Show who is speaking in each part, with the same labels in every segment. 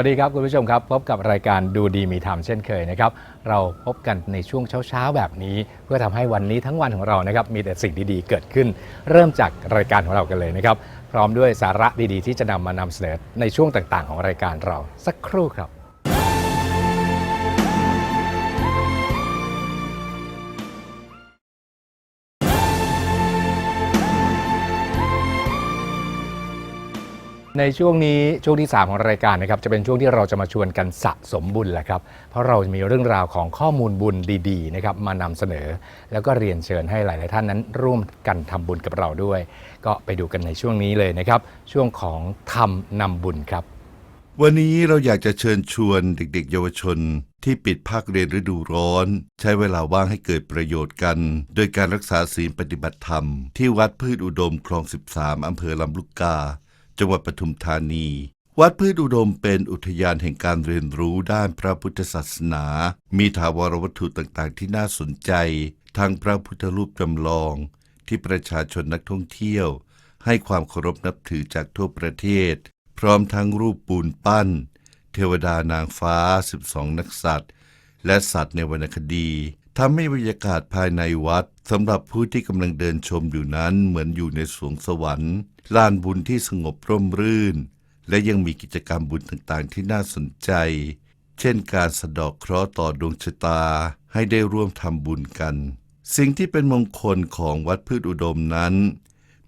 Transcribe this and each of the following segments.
Speaker 1: วัสดีครับคุณผู้ชมครับ พบกับรายการดูดีมีธรรมเช่นเคยนะครับ เราพบกันในช่วงเช้าๆแบบนี้ เพื่อทำให้วันนี้ทั้งวันของเรานะครับมีแต่สิ่งดีๆเกิดขึ้น เริ่มจากรายการของเรากันเลยนะครับ พร้อมด้วยสาระดีๆ ที่จะนำมานำเสนอในช่วงต่างๆ ของรายการเราสักครู่ครับ ในช่วงนี้ช่วงที่ 3 ของรายการนะครับจะเป็นช่วงที่เราจะมาชวนกันสะสมบุญแหละครับ เพราะเราจะมีเรื่องราวของข้อมูลบุญดีๆนะครับมานำเสนอ แล้วก็เรียนเชิญให้หลายๆท่านนั้นร่วมกันทำบุญกับเราด้วย ก็ไปดูกันในช่วงนี้เลยนะครับ ช่วงของทำนำบุญครับ
Speaker 2: วันนี้เราอยากจะเชิญชวนเด็กๆ เยาวชน ที่ปิดภาคเรียนฤดูร้อน ใช้เวลาว่างให้เกิดประโยชน์กัน โดยการรักษาศีลปฏิบัติธรรม ที่วัดพืชอุดมคลอง 13 อำเภอลำลูกกา จังหวัดปทุมธานี วัดพืชอุดมเป็นอุทยานแห่งการเรียนรู้ด้านพระพุทธศาสนา มีถาวรวัตถุต่างๆ ที่น่าสนใจ ทั้งพระพุทธรูปจำลอง ที่ประชาชนนักท่องเที่ยว ให้ความเคารพนับถือจากทั่วประเทศ พร้อมทั้งรูปปูนปั้น เทวดานางฟ้า 12 นักสัตว์ และสัตว์ในวรรณคดี ทำให้บรรยากาศภายในวัดสำหรับผู้ที่กำลังเดินชมอยู่นั้นเหมือนอยู่ในสวงสวรรค์ลานบุญที่สงบร่มรื่น และยังมีกิจกรรมบุญต่างๆ ที่น่าสนใจ เช่นการสะดอกเคราะห์ต่อดวงชะตาให้ได้ร่วมทำบุญกัน สิ่งที่เป็นมงคลของวัดพืชอุดมนั้น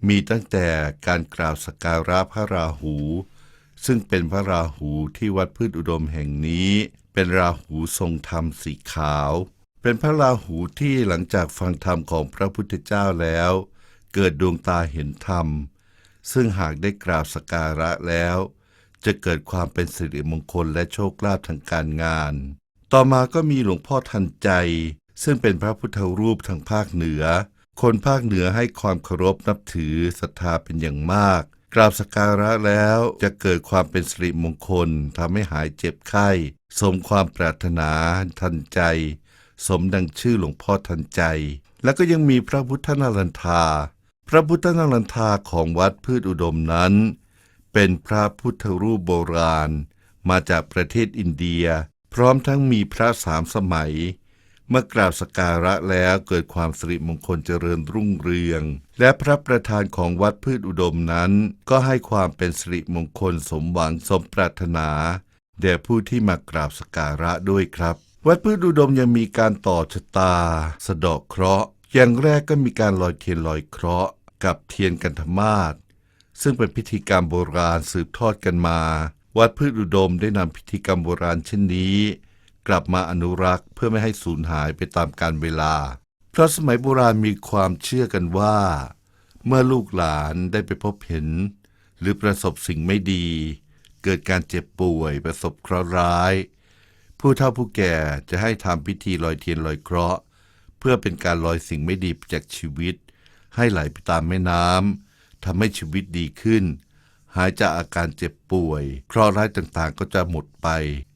Speaker 2: มีตั้งแต่การกราบสักการะพระราหู ซึ่งเป็นพระราหูที่วัดพืชอุดมแห่งนี้ เป็นราหูทรงธรรมสีขาว เป็นพระราหูที่หลังจากฟังธรรมของพระพุทธเจ้าแล้ว เกิดดวงตาเห็นธรรม ซึ่งหากได้กราบสการะแล้ว จะเกิดความเป็นสิริมงคลและโชคลาภทางการงาน ต่อมาก็มีหลวงพ่อทันใจ ซึ่งเป็นพระพุทธรูปทางภาคเหนือ คนภาคเหนือให้ความเคารพนับถือศรัทธาเป็นอย่างมาก กราบสกการะแล้วจะเกิดความเป็นสิริมงคลทำให้หายเจ็บไข้ สมความปรารถนาทันใจ สมดังชื่อหลวงพ่อทันใจ แล้วก็ยังมีพระพุทธนารันทา พระพุทธนารันทาของวัดพืชอุดมนั้น เป็นพระพุทธรูปโบราณ มาจากประเทศอินเดีย พร้อมทั้งมีพระสามสมัย เมื่อกราบสการะแล้วเกิดความสิริมงคลเจริญรุ่งเรือง และพระประธานของวัดพืชอุดมนั้น ก็ให้ความเป็นสิริมงคลสมหวังสมปรารถนาแด่ผู้ที่มากราบสการะด้วยครับ วัดพืชอุดมยังมีการต่อชะตา สะเดอกเคราะห์ อย่างแรกก็มีการลอยเทียนลอยเคราะห์ กับเทียนกันธมาศซึ่งเป็นพิธีกรรมโบราณสืบทอดกันมา วัดพืชอุดมได้นำพิธีกรรมโบราณเช่นนี้ กลับมาอนุรักษ์เพื่อไม่ให้สูญหายไปตามกาลเวลา เพราะสมัยโบราณมีความเชื่อกันว่า เมื่อลูกหลานได้ไปพบเห็น หรือประสบสิ่งไม่ดี เกิดการเจ็บป่วยประสบเคราะห์ร้าย ผู้เฒ่าผู้แก่จะให้ทำพิธีลอยเทียนลอยเคราะห์ เพื่อเป็นการลอยสิ่งไม่ดีจากชีวิต ให้ไหลไปตามแม่น้ำทำให้ชีวิตดีขึ้น หายจากอาการเจ็บป่วยเคราะห์ร้ายต่างๆก็จะหมดไป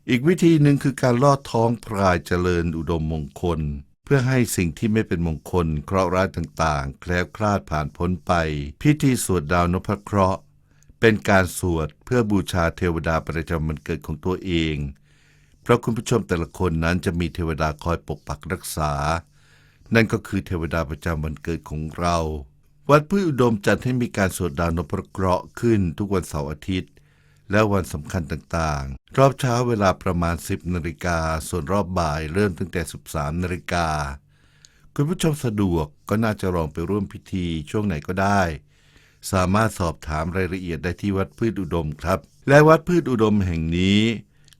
Speaker 2: อีกวิธีหนึ่งคือการลอดท้องพรายเจริญอุดมมงคล เพื่อให้สิ่งที่ไม่เป็นมงคลเคราะห์ร้ายต่างๆ แคล้วคลาดผ่านพ้นไป พิธีสวดดาวนพเคราะห์เป็นการสวดเพื่อบูชาเทวดาประจำวันเกิดของตัวเอง เพราะคุณผู้ชมแต่ละคนนั้นจะมีเทวดาคอยปกปักรักษา นั่นก็คือเทวดาประจำวันเกิดของเรา วัดพืชอุดมจัดให้มีการสวดดาวนพเคราะห์ขึ้นทุกวันเสาร์อาทิตย์ และวันสำคัญต่างๆ รอบเช้าเวลาประมาณ 10นาฬิกาส่วนรอบบ่ายเริ่มตั้งแต่ 13นาฬิกาคุณผู้ชมสะดวกก็น่าจะลองไปร่วมพิธีช่วงไหนก็ได้ สามารถสอบถามรายละเอียดได้ที่วัดพืชอุดมครับ และวัดพืชอุดมแห่งนี้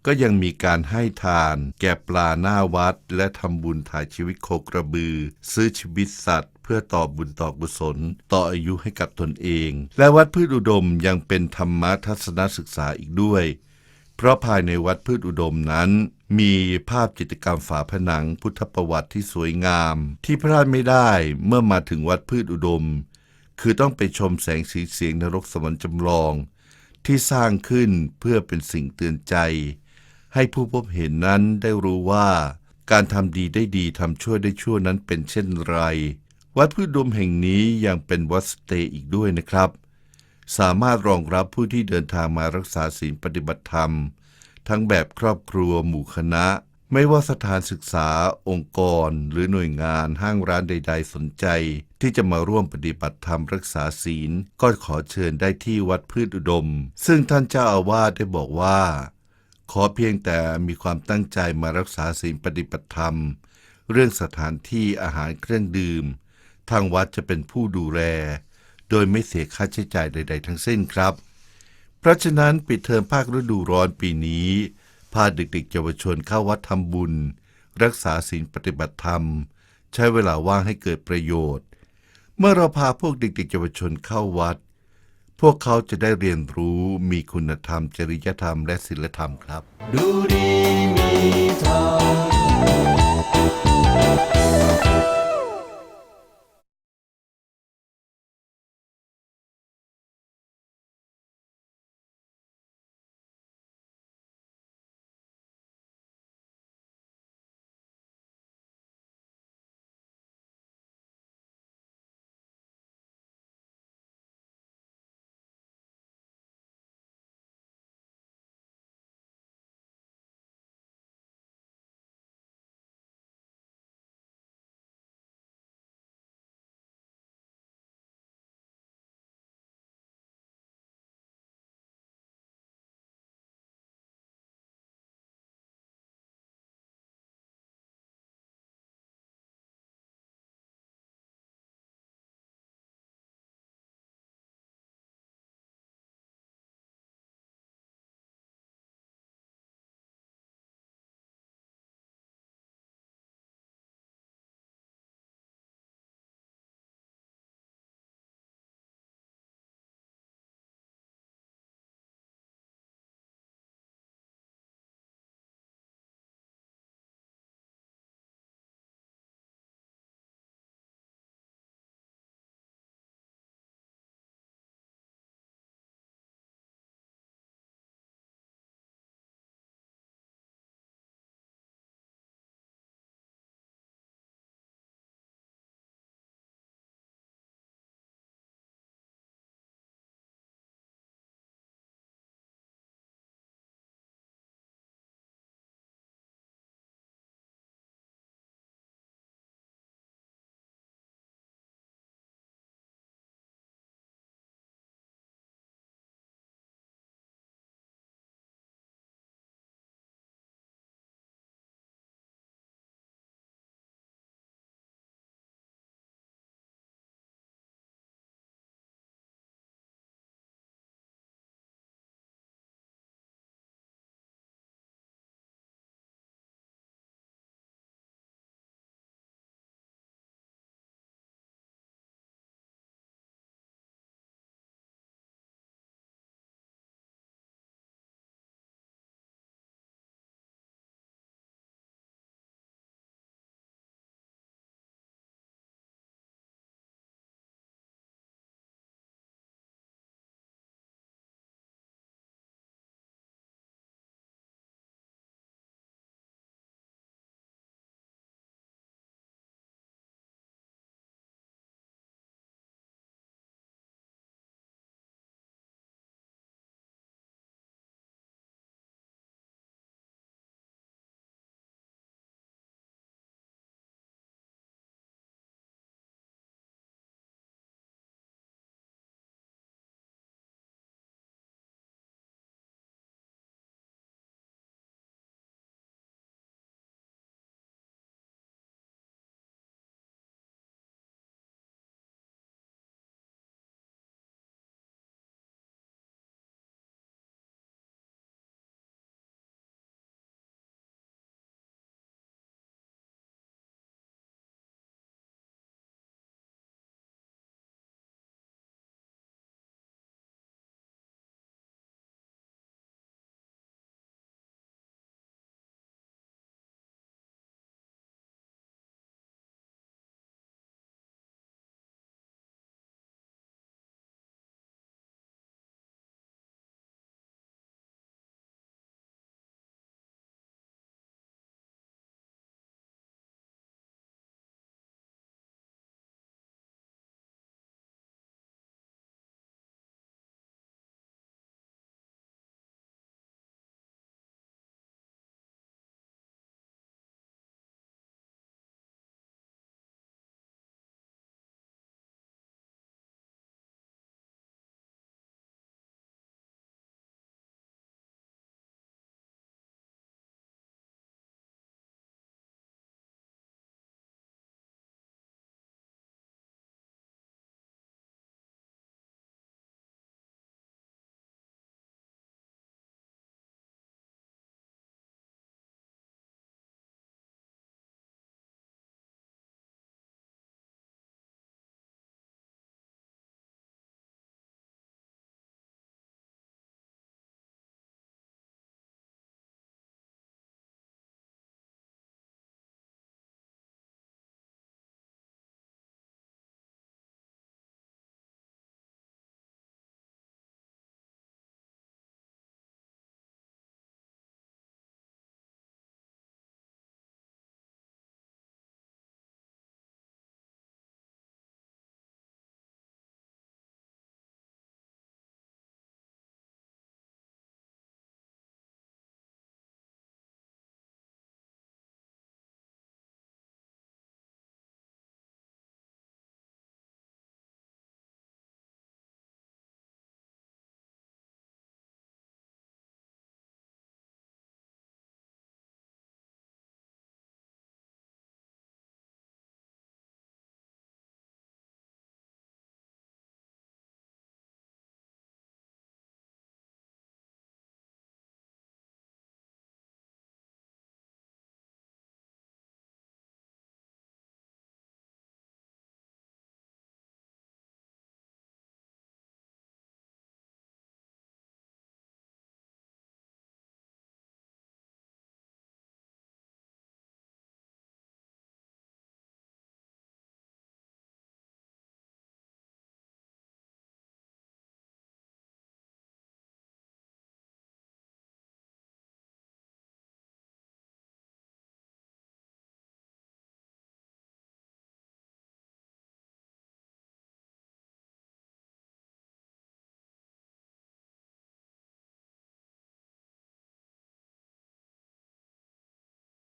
Speaker 2: ก็ยังมีการให้ทาน แก่ปลาหน้าวัด และทำบุญถ่ายชีวิตโคกระบือ ซื้อชีวิตสัตว์ เพื่อต่อบุญต่อกุศล ต่ออายุให้กับตนเอง และวัดพืชอุดมยังเป็นธรรมทัศนศึกษาอีกด้วย เพราะภายในวัดพืชอุดมนั้น มีภาพจิตรกรรมฝาผนังพุทธประวัติที่สวยงาม ที่พลาดไม่ได้เมื่อมาถึงวัดพืชอุดม คือต้องไปชมแสงสีเสียงนรกสวรรค์จำลอง ที่สร้างขึ้นเพื่อเป็นสิ่งเตือนใจ ให้ผู้พบเห็นนั้นได้รู้ว่าการทำดีได้ดีทำชั่วได้ชั่วนั้นเป็นเช่นไร วัดพืชดมแห่งนี้ยังเป็นวัดสเตย์อีกด้วยนะครับ สามารถรองรับผู้ที่เดินทางมารักษาศีลปฏิบัติธรรม ทั้งแบบครอบครัวหมู่คณะ ไม่ว่าสถานศึกษา องค์กร หรือหน่วยงานห้างร้านใด ๆ สนใจ ที่จะมาร่วมปฏิบัติธรรมรักษาศีล ก็ขอเชิญได้ที่วัดพืชอุดม ซึ่งท่านเจ้าอาวาสได้บอกว่า ขอเพียงแต่มีความตั้งใจมารักษาศีลปฏิบัติธรรม เรื่องสถานที่อาหารเครื่องดื่ม ทางวัดจะเป็นผู้ดูแล โดยไม่เสียค่าใช้จ่ายใด ๆ ทั้งสิ้นครับ เพราะฉะนั้นปิดเทอมภาคฤดูร้อนปีนี้ พาเด็กๆเยาวชนเข้าวัดทำบุญ รักษาศีลปฏิบัติธรรม ใช้เวลาว่างให้เกิดประโยชน์ เมื่อเราพาพวกเด็กๆเยาวชนเข้าวัด พวกเขาจะได้เรียนรู้มีคุณธรรม จริยธรรม และศีลธรรมครับ
Speaker 3: ดูดีมีธรรม